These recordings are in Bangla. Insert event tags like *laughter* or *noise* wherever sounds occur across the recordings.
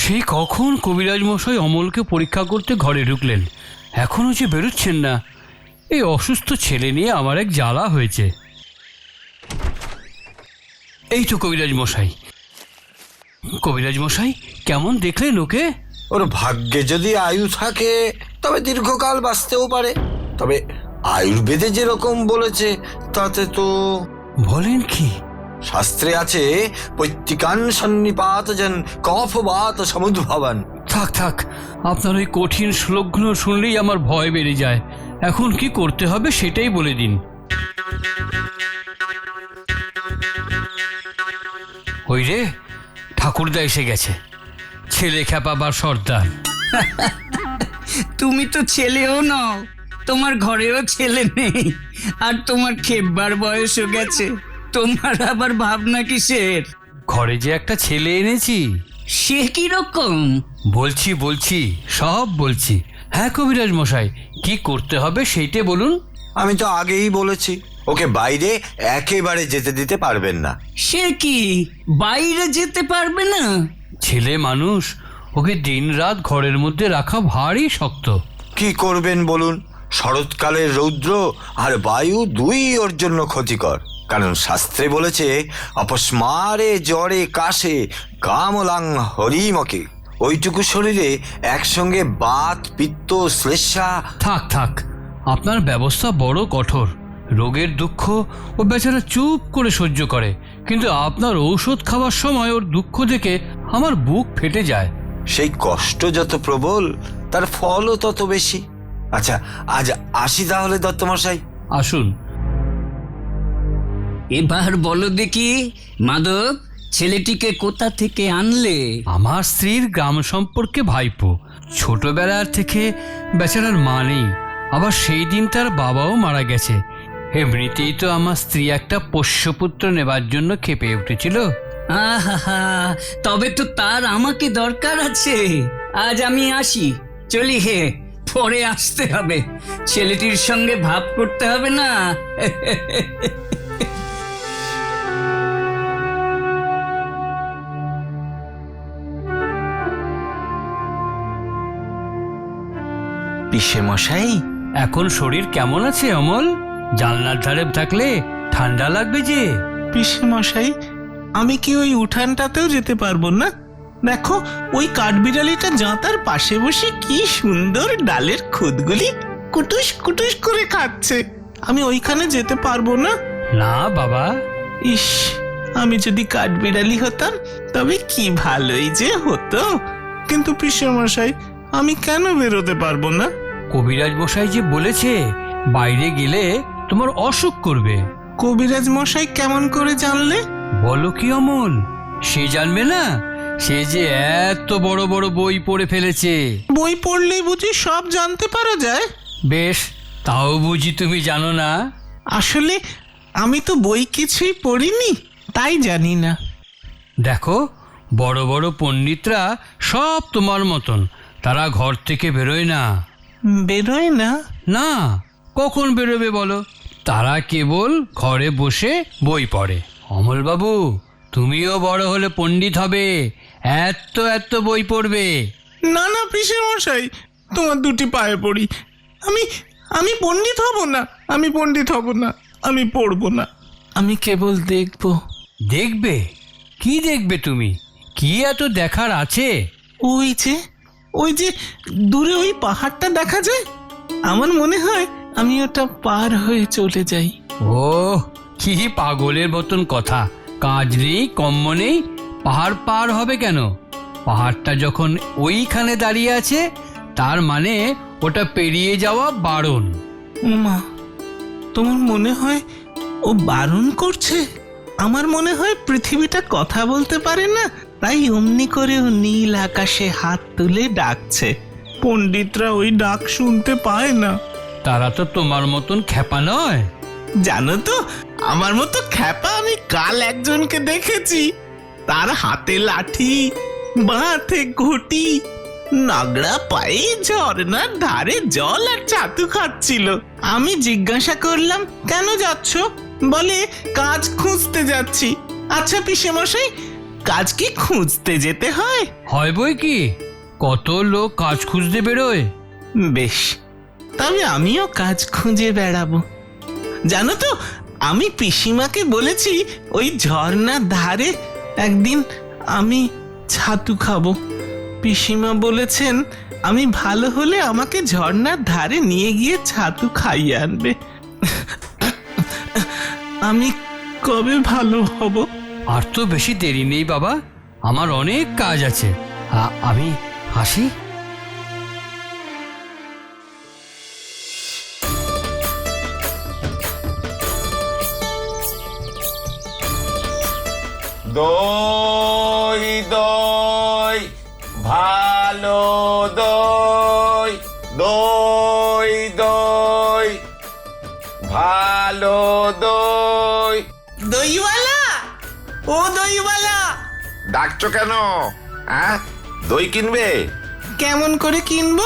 সেই কখন কবিরাজ মশাই অমলকে পরীক্ষা করতে ঘরে ঢুকলেন? এখনও যে বেরোচ্ছেন না। এই অসুস্থ ছেলে নিয়ে আমার এক জ্বালা হয়েছে। এই তো কবিরাজ মশাই কবিরাজ মশাই কেমন দেখলেন ওকে ওর ভাগ্যে যদি আয়ু থাকে তবে দীর্ঘকাল বাঁচতেও পারে। তবে আয়ুর্বেদে যেরকম বলেছে তাতে তো বলেন কি? শাস্ত্রে আছে পৈত্তিকান সন্নিপাত যেন কফ বাত সমুদ্ভবান। থাক থাক আপনার ওই কঠিন শ্লোকগুলো শুনলেই আমার ভয় বেড়ে যায়। এখন কি করতে হবে সেটাই বলে দিন। ওই রে ঠাকুরদা এসে গেছে। ছেলে খেপাবার সর্দার তুমি তো ছেলেও নও তোমার ঘরেও ছেলে নেই আর তোমার খেববার বয়সও গেছে তোমার আবার ভাবনা কিসের? ঘরে যে একটা ছেলে এনেছি। সে কি রকম বলছি বলছি সব বলছি। হ্যাঁ কবিরাজ মশাই কি করতে হবে সেইটে বলুন। আমি তো আগেই বলেছি ওকে বাইরে একেবারে যেতে দিতে পারবেন না। সে কি? বাইরে যেতে পারবে না? ছেলে মানুষ ওকে দিনরাত ঘরের মধ্যে রাখা ভারী শক্ত। কি করবেন বলুন? শরৎকালের রৌদ্র আর বায়ু দুই ওর জন্য ক্ষতিকর। কারণ শাস্ত্রে বলেছে অপস্মারে জ্বরে কাশে কামলাং হরিমকে। ওইটুকু শরীরে একসঙ্গে বাত পিত্ত শ্লেষা। থাক থাক আপনার ব্যবস্থা বড় কঠোর। রোগের দুঃখ ও বেচারা চুপ করে সহ্য করে। কিন্তু আপনার ঔষধ খাওয়ার সময় ওর দুঃখ দেখে আমার বুক ফেটে যায়। সেই কষ্ট যত প্রবল তার ফলও তত বেশি। আচ্ছা আজ আসি তাহলে দত্তমশাই। আসুন। এবার বলো দেখি মাধব ছেলেটিকে কোথা থেকে আনলে? আমার স্ত্রীর গ্রাম সম্পর্কে ভাইপো। ছোটবেলার থেকে বেচারার মা নেই। আবার সেই দিন তার বাবাও মারা গেছে। এমনিতেই তো আমার স্ত্রী একটা পোষ্যপুত্র নেবার জন্য খেপে উঠেছিল। আহা তবে তো তার আমাকে দরকার আছে। আজ আমি আসি। চলি হে পরে আসতে হবে। ছেলেটির সঙ্গে ভাব করতে হবে না। পিসে মশাই এখন শরীর কেমন আছে অমল? জানলার ধারে থাকলে ঠান্ডা লাগবে যে। পিসে মশাই আমি কি ওই উঠানটাতেও যেতে পারব না? দেখো ওই কাঠবিড়ালিটা জাঁতার পাশে বসে কি সুন্দর ডালের খুদগুলি কুটুস কুটুস করে খাচ্ছে আমি ওইখানে যেতে পারব না? না বাবা। ইস আমি যদি কাঠবিড়ালি হতাম তবে কি ভালোই যে হতো। কিন্তু পিসে মশাই আমি কেন বেরোতে পারব না? কবিরাজ মশাই যে বলেছে বাইরে গেলে তোমার অসুখ করবে। কবিরাজ মশাই কেমন করে জানলে? বলো কি অমল? সে জানবে না? সে যে এত বড় বড় বই পড়ে ফেলেছে। বই পড়লেই বুঝি সব জানতে পারা যায়? বেশ তাও বুঝি তুমি জানো না। আসলে আমি তো বই কিছুই পড়িনি তাই জানি না। দেখো বড় বড় পণ্ডিতরা সব তোমার মতন। তারা ঘর থেকে বেরোয় না। বেরোয় না? না কখন বেরোবে বলো? তারা কেবল ঘরে বসে বই পড়ে। অমলবাবু তুমিও বড় হলে পণ্ডিত হবে। এত এত বই পড়বে। না না পিসে মশাই তোমার দুটি পায়ে পড়ি। আমি আমি পণ্ডিত হব না আমি পণ্ডিত হব না আমি পড়ব না। আমি কেবল দেখব। দেখবে? কি দেখবে তুমি? কি এত দেখার আছে? ওই যে ওই যে দূরে ওই পাহাড়টা দেখা যায়? আমার মনে হয় আমি ওটা পার হয়ে চলে যাই। ও কি পাগলের মতন কথা। কাজ নেই কম্ম নেই পাহাড় পার হবে কেন? পাহাড়টা যখন ওইখানে দাঁড়িয়ে আছে তার মানে ওটা পেরিয়ে যাওয়া বারণ। মা তোমার মনে হয় ও বারণ করছে? আমার মনে হয় পৃথিবীটা কথা বলতে পারে না তাই অমনি করে ও নীল আকাশে হাত তুলে ডাকছে। পণ্ডিতরা ওই ডাক শুনতে পায় না। তারা তো তোমার মতন খেপা নয়। জানো তো আমার মতো খ্যাপা আমি কাল একজনকে দেখেছি। তার হাতে লাঠি বাঁধে ঘুটি নাগড়া পায়ে ঝর্ণার ধারে জল আর চাতু খাচ্ছিল। আমি জিজ্ঞাসা করলাম কেন যাচ্ছ? বলে কাজ খুঁজতে যাচ্ছি। আচ্ছা পিসে মশাই কাজ কি খুঁজতে যেতে হয়? হয় বই কি? কত লোক কাজ খুঁজতে বেরোয়। বেশ তবে আমিও কাজ খুঁজে বেড়াবো। জানো তো, আমি পিসিমাকে বলেছি ওই ঝর্ণার ধারে একদিন আমি ছাতু খাব। পিসিমা বলেছেন, আমি ভালো হলে আমাকে ঝর্ণার ধারে নিয়ে গিয়ে ছাতু খাইয়ে আনবে। আমি কবে ভালো হব? আর তো বেশি দেরি নেই বাবা, আমার অনেক কাজ আছে। আমি হাসি ভালো দই দই দই ভালো দই। দইওয়ালা? ও দইওয়ালা। ডাকছো কেন? হ্যাঁ? দই কিনবে? কেমন করে কিনবো?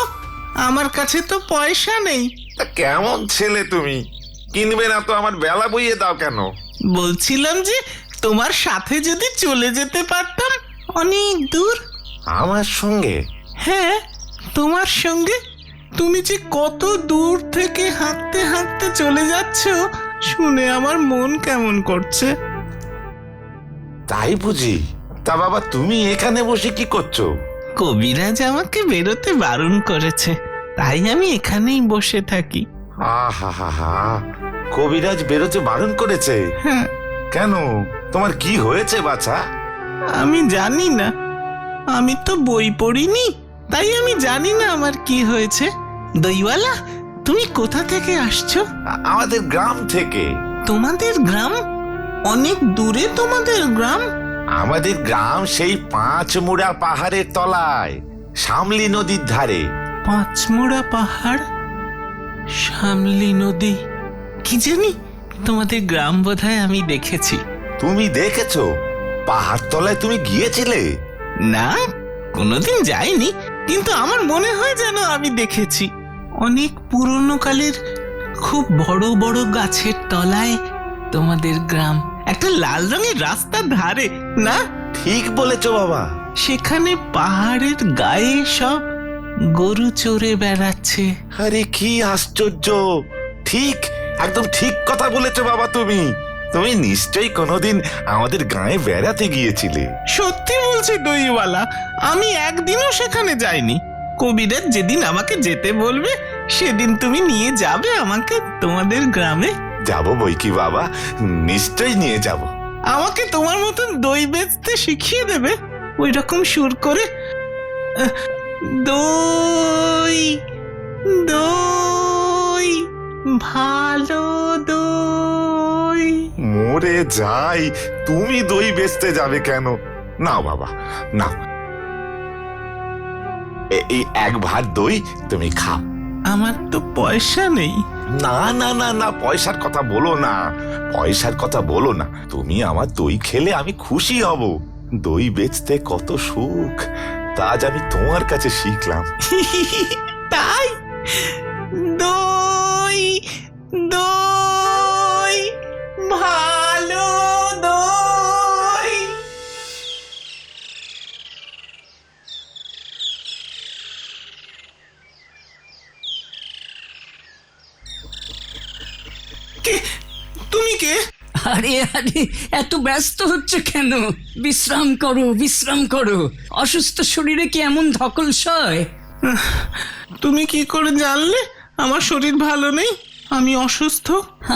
আমার কাছে তো পয়সা নেই। তা কেমন ছেলে তুমি? কিনবে না তো আমার বেলা বইয়ে দাও কেন? বলছিলাম যে তোমার সাথে যদি চলে যেতে পারতাম অনেক দূর। আমার সঙ্গে? হ্যাঁ তোমার সঙ্গে? তুমি যে কত দূর থেকে হাঁটতে হাঁটতে চলে যাচ্ছ শুনে আমার মন কেমন করছে। তাই বুঝি? তা বাবা তুমি এখানে বসে কি করছ? কবিরাজ আমাকে বেরোতে বারণ করেছে তাই আমি এখানেই বসে থাকি। আহা হা হা কবিরাজ বেরোতে বারণ করেছে? হ্যাঁ। কেন? তোমার কি হয়েছে বাছা? আমি জানি না। আমি তো বই পড়িনি তাই আমি জানি না আমার কি হয়েছে। দইওয়ালা তুমি কোথা থেকে আসছো? আমাদের গ্রাম থেকে। তোমাদের গ্রাম? অনেক দূরে তোমাদের গ্রাম? আমাদের গ্রাম সেই পাঁচমুড়া পাহাড়ের তলায় শামলি নদীর ধারে। পাঁচমোড়া পাহাড়? সামলি নদী? কি জানি? তোমাদের গ্রাম বোধহয় আমি দেখেছি। তুমি দেখেছ? পাহাড় তলায় তুমি গিয়েছিলে? না কোনোদিন যাইনি কিন্তু আমার মনে হয় যেন আমি দেখেছি। অনেক পুরনো কালের খুব বড় বড় গাছের তলায় তোমাদের গ্রাম। একটা লাল রঙের রাস্তার ধারে না? ঠিক বলেছ বাবা। সেখানে পাহাড়ের গায়ে সব গরু চড়ে বেড়াচ্ছে। আরে কি আশ্চর্য! ঠিক একদম ঠিক কথা বলেছ বাবা তুমি। তুমি নিশ্চয়ই কোনোদিন আমাদের গায়ে বেড়াতে গিয়েছিলে। সত্যি বলছি দইওয়ালা আমি একদিনও সেখানে যাইনি। কবিরাজ যেদিন আমাকে যেতে বলবে সেদিন তুমি নিয়ে যাবে আমাকে তোমাদের গ্রামে। যাব বই কি বাবা? নিশ্চয়ই নিয়ে যাব। আমাকে তোমার মতন দই বেচতে শিখিয়ে দেবে ওই রকম সুর করে। দই দই ভালো দই। মরে যাই তুমি দই বেচতে যাবে কেন? না বাবা না এই এক ভাত দই তুমি খাও। আমার তো পয়সা নেই। না না না না পয়সার কথা বলো না। পয়সার কথা বলো না। তুমি আমার দই খেলে আমি খুশি হব। দই বেচতে কত সুখ তা আজ আমি তোমার কাছে শিখলাম। *laughs* তাই? দই দই আরে আরে এত ব্যস্ত হচ্ছে কেন? বিশ্রাম করো বিশ্রাম করো। অসুস্থ শরীরে কি এমন ধকল সয় তুমি কি করে জানলে? আমার শরীর ভালো নেই আমি অসুস্থ।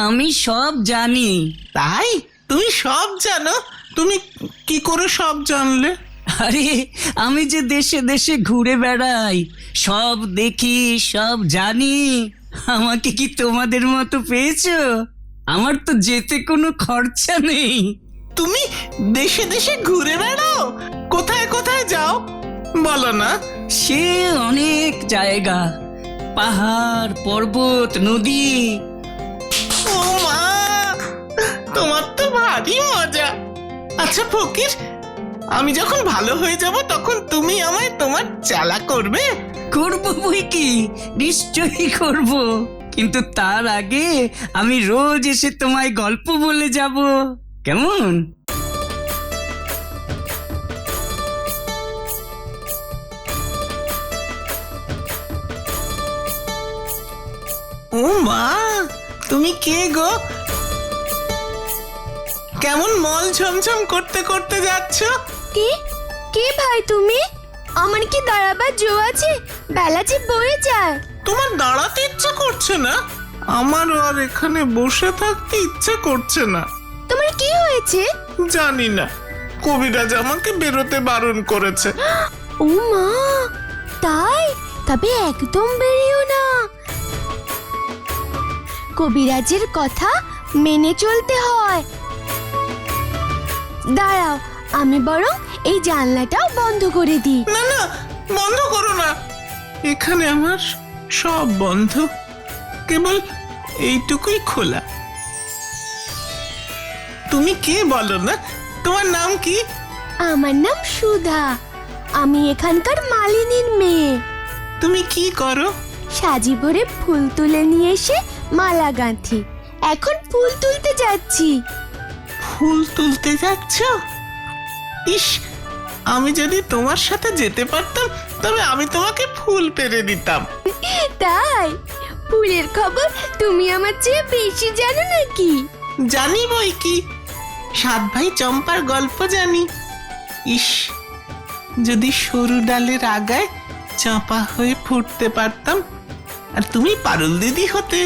আমি সব জানি। তাই? তুমি সব জানো? তুমি কি করে সব জানলে? আরে আমি যে দেশে দেশে ঘুরে বেড়াই সব দেখি সব জানি। আমাকে কি তোমাদের মতো পেয়েছ? আমার তো যেতে কোনো খরচা নেই। তুমি দেশে দেশে ঘুরে বেড়াও? কোথায় কোথায় যাও? বলো না। সে অনেক জায়গা। পাহাড় পর্বত নদী। ও মা তোমার তো ভারী মজা। আচ্ছা ফকির আমি যখন ভালো হয়ে যাব তখন তুমি আমায় তোমার চালা করবে? করব বই কি? নিশ্চয়ই করব। কিন্তু তার আগে আমি রোজ এসে তোমায় গল্প বলে যাব। কেমন? ও মা তুমি কে গো? কেমন মল ঝমঝম করতে করতে যাচ্ছ? কি? কে ভাই তুমি? আমার কি দাঁড়াবার জো আছে? বেলা যে বয়ে যায়। তোমার দাঁড়াতে ইচ্ছে করছে না? আমারও আর এখানে বসে থাকতে ইচ্ছে করছে না। তোমার কি হয়েছে? জানি না। কবিরাজ আমাকে বেরোতে বারণ করেছে। *gasps* ও মা তাই? তবে একদম বেরিও না। কবিরাজের কথা মেনে চলতে হয়। দাঁড়াও আমি বরং এই জানলাটাও বন্ধ করে দিই। না না বন্ধ করো না। এখানে আমার সব বন্ধ। কেবল এইটুকুই খোলা। তুমি কে বলো না? তোমার নাম কি? আমার নাম সুধা। আমি এখানকার মালিনীর মেয়ে। তুমি কি করো? সাজি ভরে ফুল তুলে নিয়ে এসে মালা গাঁথি। এখন ফুল তুলতে যাচ্ছি। ফুল তুলতে যাচ্ছ? ইস আমি যদি তোমার সাথে যেতে পারতাম তবে আমি তোমাকে ফুল পেরে দিতাম। তাই? ফুলের খবর তুমি আমার চেয়ে বেশি জানো নাকি? জানি বই কি। সাত ভাই চম্পার গল্প জানি। ইস যদি সরু ডালের আগায় চাপা হয়ে ফুটতে পারতাম আর তুমি পারুল দিদি হতে।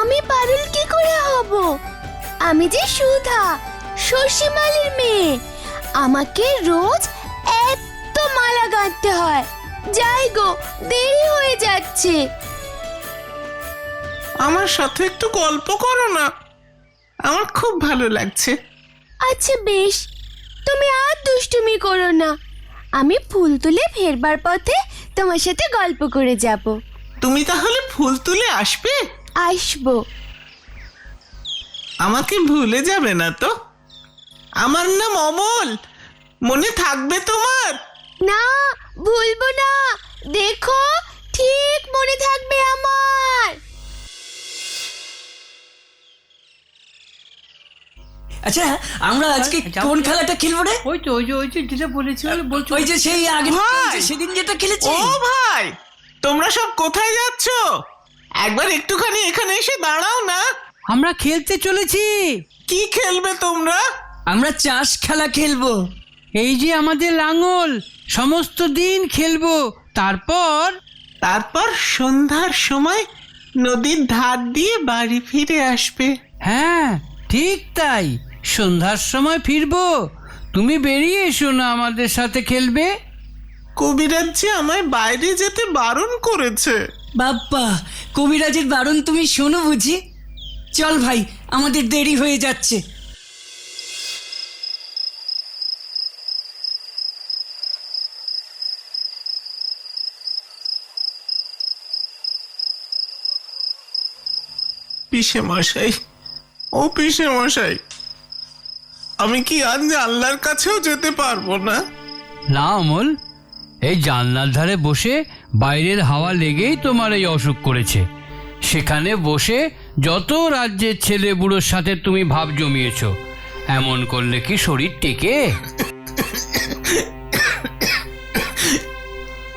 আমি পারুল কি করে হব? আমি যে সুধা শশীমালির মেয়ে। আমাকে রোজ এত মালা গাঁথতে হয়। যাই গো দেরি হয়ে যাচ্ছে। আমার সাথে একটু গল্প করো না। আমার খুব ভালো লাগছে। আচ্ছা বেশ তুমি আর দুষ্টুমি করো না। আমি ফুল তুলে ফেরবার পথে তোমার সাথে গল্প করে যাব। তুমি তাহলে ফুল তুলে আসবে? আসব। আমাকে ভুলে যাবে না তো? আমার নাম অমল। মনে থাকবে তোমার? না ভুলবো না। দেখো ঠিক মনে থাকবে আমার। আচ্ছা আমরা আজকে কোন খেলাটা খেলব রে? ওই তো ওই যে ওই যে যেটা বলেছি বলে বলছো। ওই যে সেই আগে ভাই! সেদিন যেটা খেলেছি। ও ভাই! তোমরা সব কোথায় যাচ্ছ? একবার একটুখানি এখানে এসে দাঁড়াও না। আমরা খেলতে চলেছি। কি খেলবে তোমরা? আমরা চাষ খেলা খেলব। এই যে আমাদের লাঙল সমস্ত দিন খেলব। তারপর? তারপর সন্ধ্যার সময় নদীর ধার দিয়ে বাড়ি ফিরে আসবে। হ্যাঁ ঠিক তাই। সন্ধ্যার সময় ফিরবো। তুমি বেরিয়ে এসো না আমাদের সাথে খেলবে। কবিরাজ যে আমায় বাইরে যেতে বারণ করেছে। বাপ্পা কবিরাজের বারণ তুমি শোনো বুঝি? চল ভাই আমাদের দেরি হয়ে যাচ্ছে। পিসে মশাই ও পিসে মশাই আমি কি আজ আল্লাহর কাছেও যেতে পারব না? না অমল এই জানলার ধারে বসে বাইরের হাওয়া লেগেই তোমার এই অসুখ করেছে। সেখানে বসে যত রাজ্যের ছেলে বুড়োর সাথে তুমি ভাব জমিয়েছ এমন করলে কি শরীর টেকে?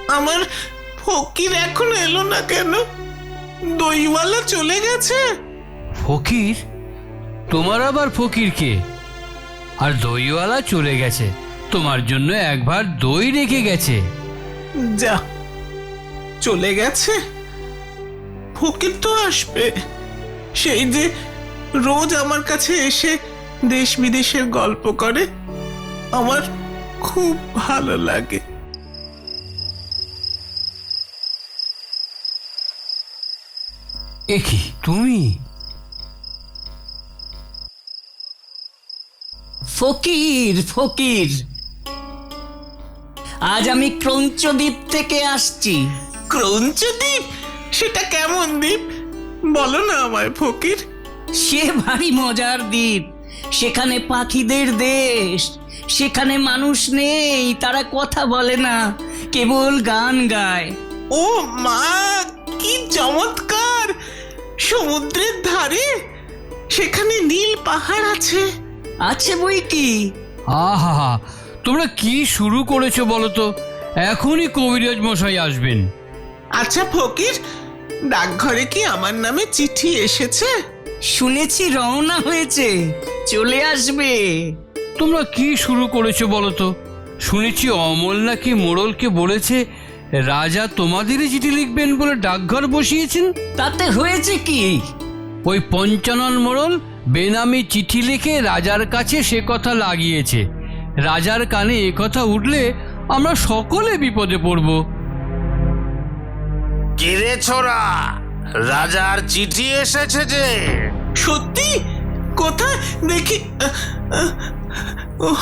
আমার ফকির এখন এলো না কেন? দইওয়ালা চলে গেছে? ফকির? তোমার আবার ফকির কে? আর দইওয়ালা চলে গেছে। তোমার জন্য একবার দই রেখে গেছে। যা চলে গেছে? ফকির তো আসবে। সেই যে রোজ আমার কাছে এসে দেশ বিদেশের গল্প করে আমার খুব ভালো লাগে। এ কি তুমি? ফকির ফকির। আজ আমি ক্রঞ্চদ্বীপ থেকে আসছি। ক্রঞ্চদ্বীপ? সেটা কেমন দ্বীপ? বলো না আমায় ফকির। সে ভারী মজার দ্বীপ। সেখানে পাখিদের দেশ। সেখানে মানুষ নেই তারা কথা বলে না কেবল গান গায়। ও মা কি চমৎকার! সমুদ্রের ধারে সেখানে নীল পাহাড় আছে। আছে বই কি? আহা তোমরা কি শুরু করেছ বলো তো? এখনই কবিরাজ মশাই আসবেন। আচ্ছা ফকির ডাকঘরে কি আমার নামে চিঠি এসেছে? শুনেছি রওনা হয়েছে। চলে আসবে। তোমরা কি শুরু করেছ বলো তো? শুনেছি অমল নাকি মোড়লকে বলেছে রাজা তোমাদেরই চিঠি লিখবেন বলে ডাকঘর বসিয়েছেন? তাতে হয়েছে কি? ওই পঞ্চানন মোড়ল বেনামি চিঠি লিখে রাজার কাছে সে কথা লাগিয়েছে। রাজার কানে এ কথা উঠলে আমরা সকলে বিপদে পড়ব। কিরে ছোড়া? রাজার চিঠি এসেছে যে। সত্যি? কোথায়? দেখি। ও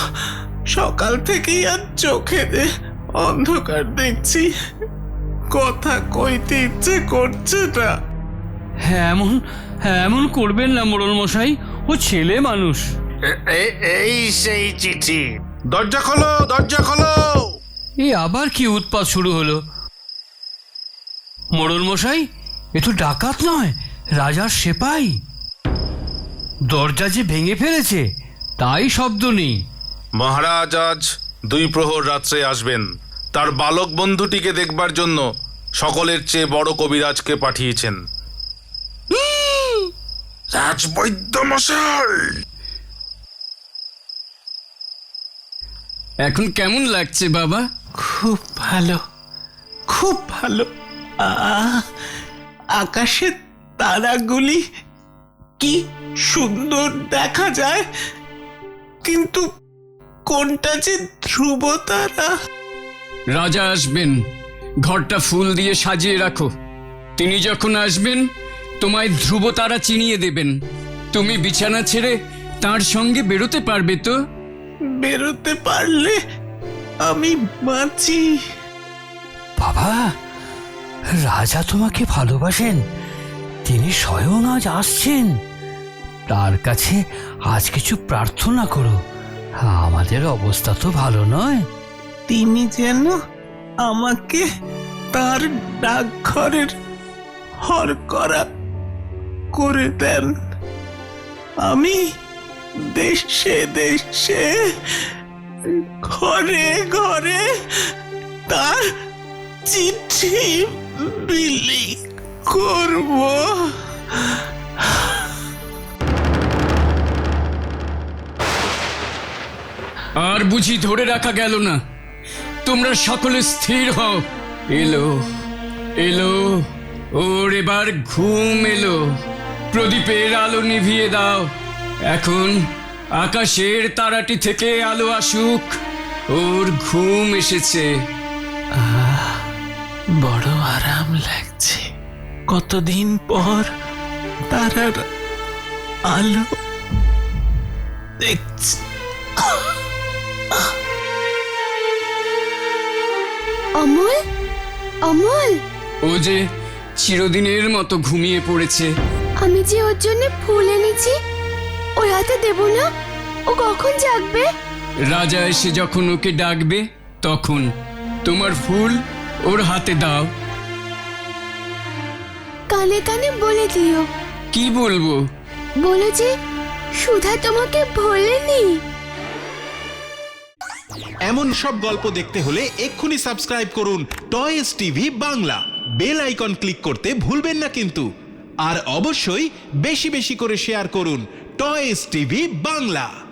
সকাল থেকেই আর চোখে অন্ধকার দেখছি। কথা কইতে ইচ্ছে করছে না। হ্যাঁ এমন হ্যাঁ এমন করবেন না মোড়ল মশাই। ও ছেলে মানুষ। এই সেই চিঠি। দরজা খোলো দরজা খোলো। এই আবার কি উৎপাত শুরু হলো? মোড়ল মশাই এ তো ডাকাত নয় রাজার সেপাই। দরজা যে ভেঙে ফেলেছে তাই শব্দ নেই। মহারাজ আজ দুই প্রহর রাত্রে আসবেন। তার বালক বন্ধুটিকে দেখবার জন্য সকলের চেয়ে বড় কবিরাজকে পাঠিয়েছেন। রাজবৈদ্য মশাই এখন কেমন লাগছে বাবা? খুব ভালো খুব ভালো। আকাশের তারাগুলি কি সুন্দর দেখা যায় কিন্তু কোনটা যে ধ্রুব তারা রাজা আসবেন ঘরটা ফুল দিয়ে সাজিয়ে রাখো। তিনি যখন আসবেন তোমায় ধ্রুব তারা চিনিয়ে দেবেন। তুমি বিছানা ছেড়ে তার সঙ্গে বেরোতে পারবে তো? বেরোতে পারলে আমি বাঁচি। বাবা রাজা তোমাকে ভালোবাসেন। তিনি স্বয়ং আজ আসছেন। তার কাছে আজ কিছু প্রার্থনা করো। আমাদের অবস্থা তো ভালো নয়। তিনি যেন আমাকে তার ডাকঘরের হর করা করে দেন। আমি দেশে দেশে, ঘরে ঘরে তার চিঠি বিলি করব। আর বুঝি ধরে রাখা গেল না। তোমরা সকলে স্থির হও। এলো এলো, ওর এবার ঘুম এলো। প্রদীপের আলো নিভিয়ে দাও। এখন আকাশের তারাটি থেকে আলো আসুক। ওর ঘুম এসেছে। বড় আরাম লাগছে। কতদিন পর তারার আলো দেখছি। অমল? অমল? ও যে চিরদিনের মতো ঘুমিয়ে পড়েছে। আমি যে ওর জন্য ফুল এনেছি ওর হাতে দেব না? ও কখন জাগবে? রাজা এসে যখন ওকে ডাকবে তখন তোমার ফুল ওর হাতে দাও। কানে কানে বলে দিও। কি বলব? বলো যে সুধা তোমাকে ভোলেনি। এমন সব গল্প দেখতে হলে এক্ষুনি সাবস্ক্রাইব করুন toys TV Bangla. Bell icon click করতে ভুলবেন না কিন্তু। আর অবশ্যই বেশি বেশি করে শেয়ার করুন টয়েস টিভি বাংলা।